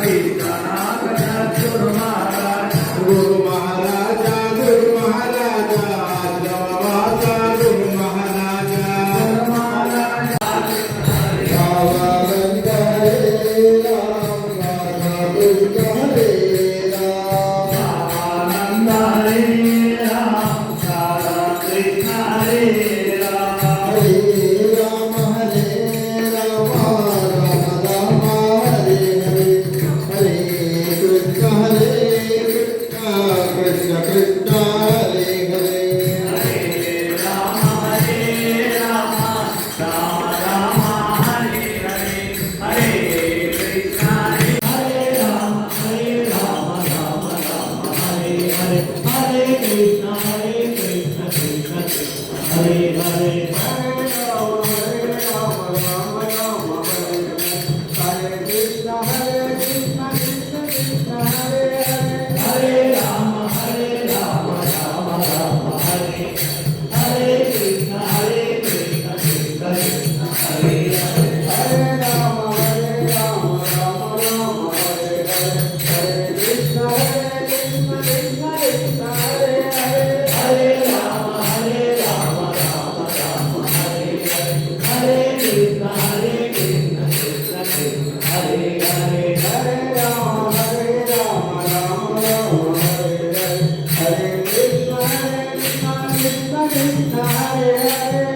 way Hare Hare Hare Hare